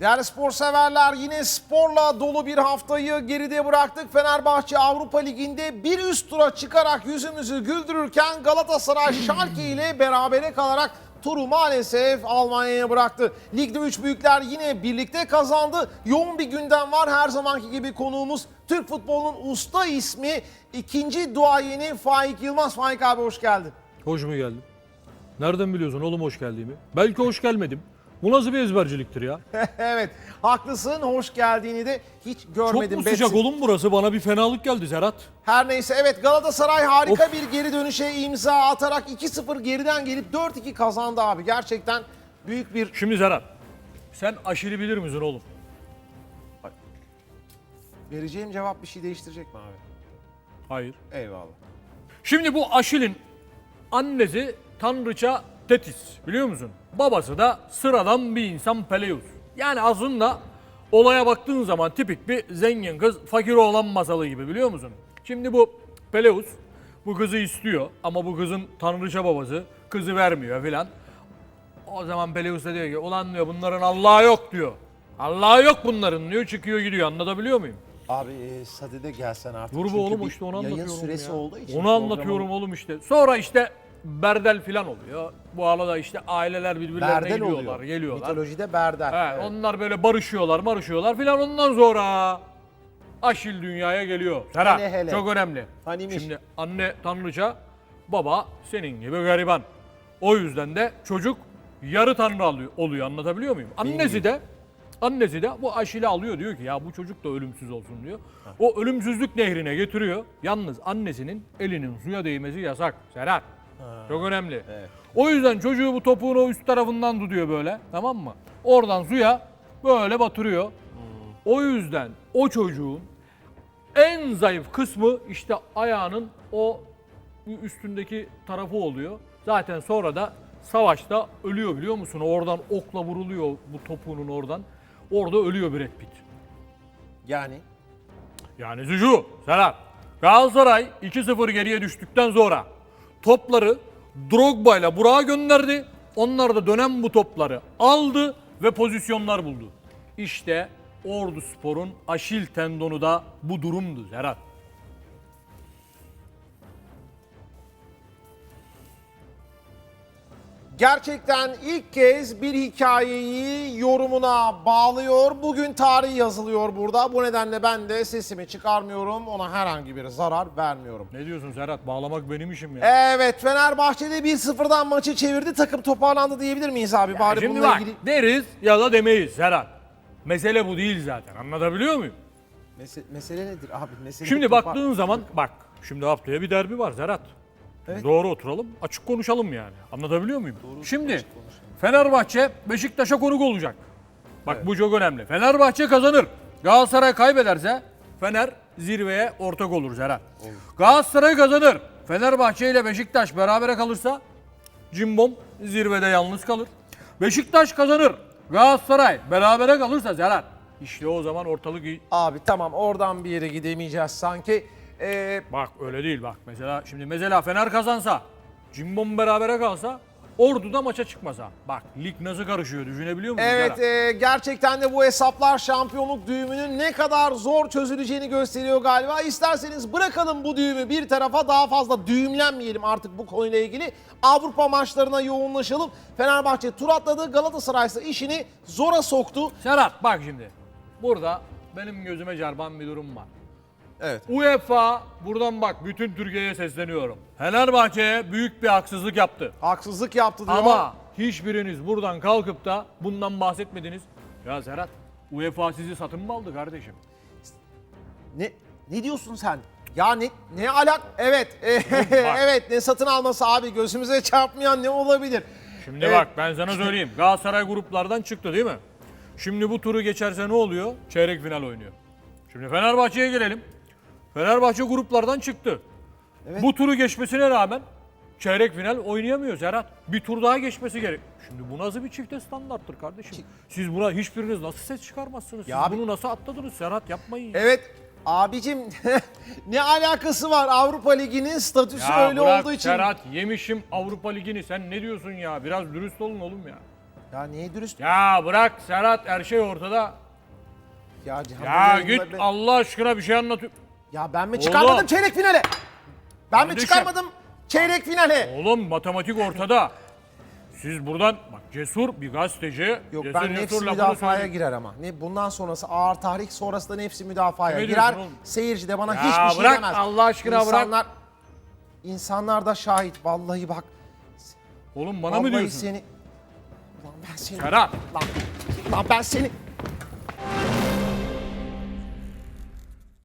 Değerli spor severler yine sporla dolu bir haftayı geride bıraktık. Fenerbahçe Avrupa Ligi'nde bir üst tura çıkarak yüzümüzü güldürürken Galatasaray Schalke ile berabere kalarak turu maalesef Almanya'ya bıraktı. Ligde 3 büyükler yine birlikte kazandı. Yoğun bir gündem var. Her zamanki gibi konuğumuz Türk futbolunun usta ismi ikinci duayeni Faik Yılmaz. Faik abi hoş geldin. Hoş mu geldim? Nereden biliyorsun oğlum hoş geldiğimi? Belki hoş gelmedim. Bu nasıl bir ezberciliktir ya? evet haklısın hoş geldiğini de hiç Çok görmedim. mu sıcak Betsin. oğlum burası? Bana bir fenalık geldi Serhat. Her neyse evet Galatasaray harika Of. bir geri dönüşe imza atarak 2-0 geriden gelip 4-2 kazandı abi. Gerçekten büyük bir... Şimdi Serhat, sen aşırı bilir misin oğlum? Vereceğim cevap bir şey değiştirecek mi abi? Hayır. Eyvallah. Şimdi bu Aşil'in annesi Tanrıça Tetis biliyor musun? Babası da sıradan bir insan Peleus. Yani aslında olaya baktığın zaman tipik bir zengin kız fakir oğlan masalı gibi biliyor musun? Şimdi bu Peleus bu kızı istiyor ama bu kızın Tanrıça babası kızı vermiyor filan. O zaman Peleus da diyor ki ulan diyor bunların Allah'ı yok diyor. Allah'ı yok bunların diyor çıkıyor gidiyor anlatabiliyor muyum? Abi e, Sadede gelsen artık. Dur bu oğlum işte onu yayın anlatıyorum süresi ya. olduğu için. Onu anlatıyorum oğlum işte. Sonra işte Berdel filan oluyor. Bu arada işte aileler birbirlerine Berdel gidiyorlar, oluyor. geliyorlar. Mitolojide Berdel. He, Evet. Onlar böyle barışıyorlar, barışıyorlar filan ondan sonra Aşil dünyaya geliyor. Serhat Hele hele. çok önemli. Hanimiş. Şimdi anne tanrıça, baba senin gibi gariban. O yüzden de çocuk yarı tanrı alıyor, oluyor anlatabiliyor muyum? Annesi de annesi de bu Aşil'i alıyor diyor ki ya bu çocuk da ölümsüz olsun diyor. O ölümsüzlük nehrine getiriyor. Yalnız annesinin elinin suya değmesi yasak. Serhat. Çok önemli. O yüzden çocuğu bu topuğun o üst tarafından tutuyor böyle. Tamam mı? Oradan suya böyle batırıyor. O yüzden o çocuğun en zayıf kısmı işte ayağının o üstündeki tarafı oluyor. Zaten sonra da savaşta ölüyor biliyor musun? Oradan okla vuruluyor bu topuğunun oradan. Orada ölüyor Brad Pitt. Yani Yani Zücu, Serhat. Galatasaray 2-0 geriye düştükten sonra topları Drogba ile Burak'a gönderdi. Onlar da dönen bu topları aldı ve pozisyonlar buldu. İşte Ordu Spor'un Aşil tendonu da bu durumdu Serhat. Gerçekten ilk kez bir hikayeyi yorumuna bağlıyor. Bugün tarih yazılıyor burada. Bu nedenle ben de sesimi çıkarmıyorum. Ona herhangi bir zarar vermiyorum. Ne diyorsun Serhat? Bağlamak benim işim ya. Evet Fenerbahçe'de 1-0'dan maçı çevirdi. Takım toparlandı diyebilir miyiz abi? Bari Şimdi bununla bak ilgili... deriz ya da demeyiz Serhat. Mesele bu değil zaten. Anlatabiliyor muyum? Mese- mesele nedir abi? Mesele Şimdi topar- baktığın zaman bak şimdi haftaya bir derbi var Serhat. Evet. Doğru oturalım açık konuşalım yani. Anlatabiliyor muyum? şimdi Fenerbahçe Beşiktaş'a konuk olacak. Bak bu çok önemli. Fenerbahçe kazanır. Galatasaray kaybederse Fener zirveye ortak olur Serhat. Galatasaray kazanır. Fenerbahçe ile Beşiktaş berabere kalırsa Cimbom zirvede yalnız kalır. Beşiktaş kazanır. Galatasaray berabere kalırsa Serhat. İşte o zaman ortalık iyi. Abi tamam oradan bir yere gidemeyeceğiz sanki. Ee, Bak öyle değil bak. Mesela şimdi mesela Fener kazansa, Cimbom berabere kalsa, Ordu da maça çıkmasa. Bak lig nasıl karışıyor düşünebiliyor musun? Evet e, gerçekten de bu hesaplar şampiyonluk düğümünün ne kadar zor çözüleceğini gösteriyor galiba. İsterseniz bırakalım bu düğümü bir tarafa daha fazla düğümlenmeyelim artık bu konuyla ilgili. Avrupa maçlarına yoğunlaşalım. Fenerbahçe tur atladı. Galatasaray ise işini zora soktu. Serhat bak şimdi. Burada benim gözüme çarpan bir durum var. Evet. UEFA buradan bak bütün Türkiye'ye sesleniyorum. Fenerbahçe'ye büyük bir haksızlık yaptı. Haksızlık yaptı diyor. Ama hiçbiriniz buradan kalkıp da bundan bahsetmediniz. Ya Serhat UEFA sizi satın mı aldı kardeşim? Ne ne diyorsun sen? Ya ne ne alak? Evet. evet ne satın alması abi gözümüze çarpmayan ne olabilir? Şimdi Evet. bak ben sana söyleyeyim. Galatasaray gruplardan çıktı değil mi? Şimdi bu turu geçerse ne oluyor? Çeyrek final oynuyor. Şimdi Fenerbahçe'ye gelelim. Fenerbahçe gruplardan çıktı. Evet. Bu turu geçmesine rağmen çeyrek final oynayamıyor Serhat. Bir tur daha geçmesi gerek. Şimdi bu nasıl bir çifte standarttır kardeşim? Siz buna hiçbiriniz nasıl ses çıkarmazsınız? Siz Ya abi- bunu nasıl atladınız Serhat yapmayın. ya. Evet abicim ne alakası var Avrupa Ligi'nin statüsü Ya öyle bırak olduğu için. Serhat yemişim Avrupa Ligi'ni sen ne diyorsun ya? Biraz dürüst olun oğlum ya. Ya niye dürüst? Ya bırak Serhat her şey ortada. Ya, Cihan Ya git yayında be- Allah aşkına bir şey anlatıyor. Ya ben mi çıkarmadım Oğlum. çeyrek finale? Ben mi Kardeşim. çıkarmadım çeyrek finale? Oğlum matematik ortada. Siz buradan bak cesur bir gazeteci. Yok cesur ben nefsi müdafaya girer ama. Ne bundan sonrası ağır tahrik sonrası da nefsi müdafaya Ne girer. diyorsun oğlum? Seyirci de bana Ya hiçbir şey bırak demez. Allah aşkına bırak. insanlar, İnsanlar da şahit vallahi bak. Oğlum bana vallahi mı diyorsun? seni Lan ben seni Serhat. Lan, lan ben seni